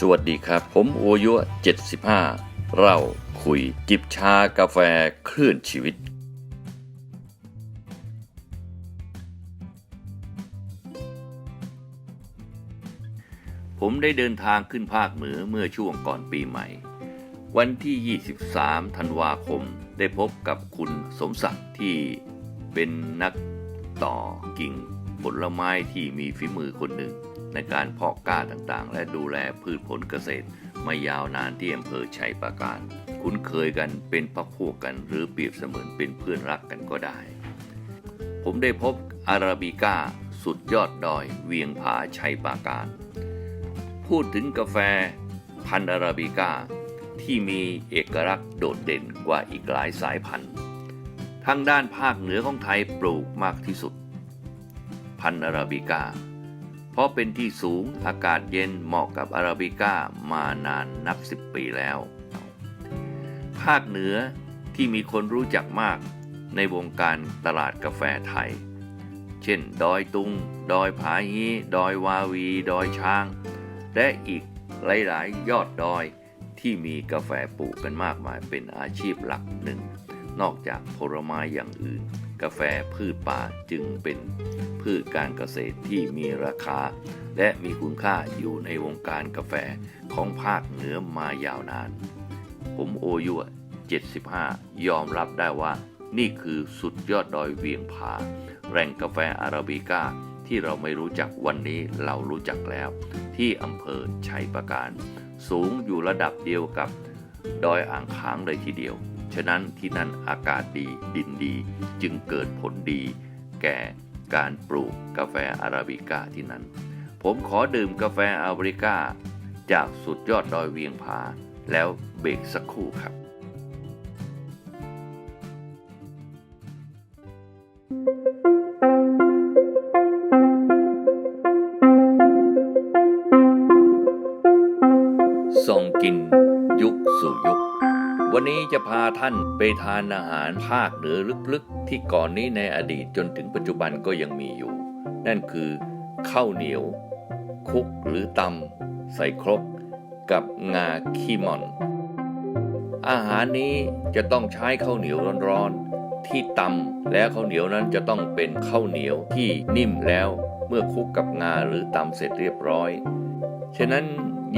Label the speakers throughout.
Speaker 1: สวัสดีครับ ผมโอยุ75 เราคุยจิบชากาแฟคลื่นชีวิต ผมได้เดินทางขึ้นภาคเหนือเมื่อช่วงก่อนปีใหม่ วันที่ 23 ธันวาคมได้พบกับคุณสมศักดิ์ที่เป็นนักต่อกิ่งผลไม้ที่มีฝีมือคนหนึ่ง ในการเพาะกล้าต่างๆ และดูแลพืชผลเกษตร มายาวนานที่อำเภอชัยปราการ คุ้นเคยกันเป็นพักพวกกันหรือเปรียบเสมือนเป็นเพื่อนรักกันก็ได้ ผมได้พบอาราบิก้าสุดยอดดอยเวียงผาชัยปราการ พูดถึงกาแฟพันธุ์อาราบิก้าที่มีเอกลักษณ์โดดเด่นกว่าอีกหลายสายพันธุ์ทางด้านภาคเหนือของไทยปลูกมากที่สุด พันธุ์อาราบิก้า เพราะเป็นที่สูงอากาศเย็นเหมาะกับอาราบิก้ามานานนับสิบปีแล้ว ภาคเหนือที่มีคนรู้จักมากในวงการตลาดกาแฟไทย เช่น ดอยตุง ดอยผาฮีดอยวาวี ดอยช้าง และอีกหลาย ๆ ยอดดอยที่มีกาแฟปลูกกันมากมายเป็นอาชีพหลักหนึ่ง นอกจากผลไม้อย่างอื่น กาแฟพืชป่าจึงเป็นพืชการเกษตรที่มีราคา และมีคุณค่าอยู่ในวงการกาแฟของภาคเหนือมายาวนาน ผมโอยุ75 ยอมรับได้ว่า นี่คือสุดยอดดอยเวียงผาแหล่งกาแฟอาราบิก้าที่เราไม่รู้จักวันนี้เรารู้จักแล้ว ที่อำเภอชัยประการ สูงอยู่ระดับเดียวกับดอยอ่างขางเลยทีเดียว ฉะนั้นที่นั่นอากาศดีดินดีจึงเกิดผลดี แก่การปลูกกาแฟอาราบิก้าที่นั่นผมขอดื่มกาแฟอาราบิก้า จากสุดยอดดอยเวียงผา แล้วเบรกสักครู่ครับส่องกิน วันนี้จะพาท่านไปทานอาหารภาคเหนือลึกๆ ที่ก่อนนี้ในอดีตจนถึงปัจจุบันก็ยังมีอยู่ นั่นคือข้าวเหนียว คุกหรือตำใส่ครกกับงาขี้ม่อน อาหารนี้จะต้องใช้ข้าวเหนียวร้อนๆ ที่ตำและข้าวเหนียวนั้นจะต้องเป็นข้าวเหนียวที่นิ่มแล้วเมื่อคุกกับงาหรือตำเสร็จเรียบร้อย ฉะนั้น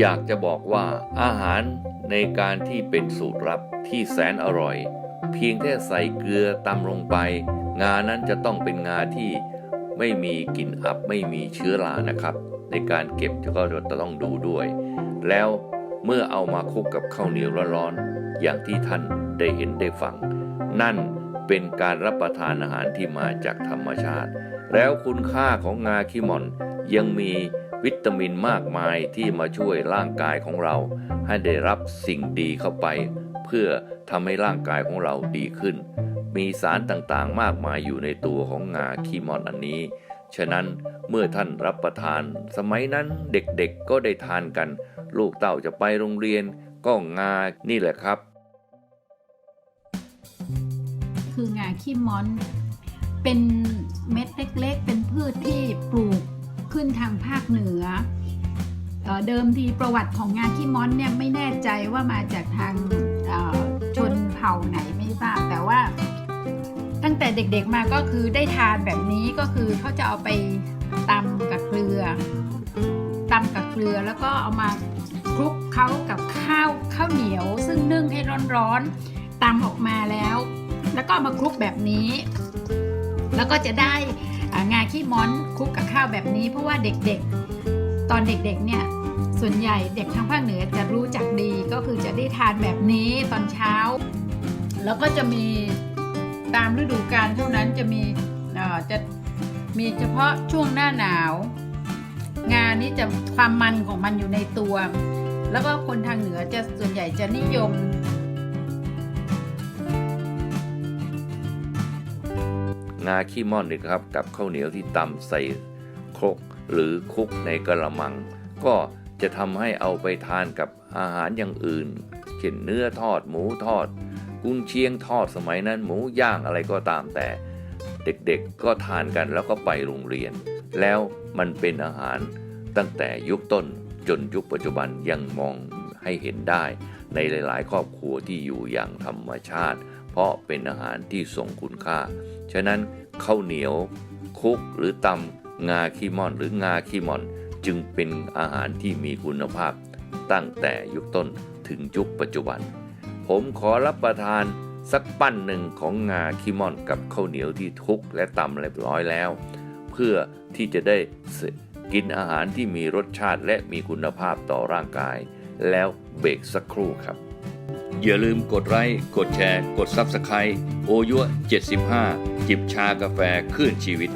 Speaker 1: อยากจะบอกว่าอาหารในการที่เป็นสูตรลับที่แสนอร่อย เพียงแค่ใส่เกลือตำลงไป งานั้นจะต้องเป็นงาที่ไม่มีกลิ่นอับไม่มีเชื้อรานะครับ ในการเก็บก็จะต้องดูด้วย แล้วเมื่อเอามาคลุกกับข้าวเหนียวร้อนๆอย่างที่ท่านได้เห็นได้ฟัง นั่น เป็นการรับประทานอาหารที่มาจากธรรมชาติ แล้วคุณค่าของงาขี้หม่อนยังมีวิตามินมากมายที่มาช่วยร่างกายของเรา ให้ได้รับสิ่งดีเข้าไป เพื่อทำให้ร่างกายของเราดีขึ้น มีสารต่างๆมากมายอยู่ในตัวของงาขี้มอนอันนี้ ฉะนั้นเมื่อท่านรับประทาน สมัยนั้นเด็กๆก็ได้ทานกัน ลูกเต่าจะไปโรงเรียนก็งานี่แหละครับ
Speaker 2: คืองาขี้ม้อน เป็นเม็ดเล็กๆ เป็นพืชที่ปลูกขึ้นทางภาคเหนือเออเดิมทีประวัติของงาขี้ม้อนเนี่ยไม่แน่ใจว่ามาจากทางชนเผ่าไหนไม่ทราบแต่ว่า ตั้งแต่เด็กๆมาก็คือได้ทานแบบนี้ก็คือเขาจะเอาไปตำกับเกลือตำกับเกลือแล้วก็เอามาคลุกเขากับข้าวข้าวเหนียว ซึ่งนึ่งให้ร้อนๆตำออกมาแล้ว แล้วก็มาคลุกแบบนี้ แล้วก็จะได้งาขี้ม้อนคลุกกับข้าวแบบนี้ เพราะว่าเด็กๆ ตอนเด็กๆเนี่ยส่วนใหญ่เด็กทางภาคเหนือจะรู้จักดีก็คือจะได้ทานแบบนี้ตอนเช้า แล้วก็จะมีตามฤดูกาลเท่านั้นจะมีจะมีเฉพาะช่วงหน้าหนาว งานนี้จะความมันของมันอยู่ในตัว แล้วก็คนทางเหนือจะส่วนใหญ่จะนิยม
Speaker 1: งาขี้ม่อนนี่ครับกับข้าวเหนียวที่ตำใส่ครกหรือคุกในกระมัง ก็จะทำให้เอาไปทานกับอาหารอย่างอื่น เช่นเนื้อทอดหมูทอด กุนเชียงทอดสมัยนั้นหมูย่างอะไรก็ตามแต่ เด็กๆก็ทานกันแล้วก็ไปโรงเรียน แล้วมันเป็นอาหารตั้งแต่ยุคต้นจนยุคปัจจุบันยังมองให้เห็นได้ ในหลาย ๆ ครอบครัวที่อยู่อย่างธรรมชาติ เพราะเป็นอาหารที่ทรงคุณค่า ฉะนั้นข้าวเหนียวคุกหรือตำงาขี้ม่อนหรืองาขี้ม่อน จึงเป็นอาหารที่มีคุณภาพ ตั้งแต่ยุคต้นถึงยุคปัจจุบัน ผมขอรับประทานสักปั้นหนึ่งของงาขี้ม่อนกับข้าวเหนียวที่ทุกและตำเรียบร้อยแล้ว เพื่อที่จะได้กินอาหารที่มีรสชาติและมีคุณภาพต่อร่างกาย แล้วเบรกสักครู่ครับ อย่าลืมกดไลค์กดแชร์ กด Subscribe โอยัว75 จิบชากาแฟคลื่นชีวิต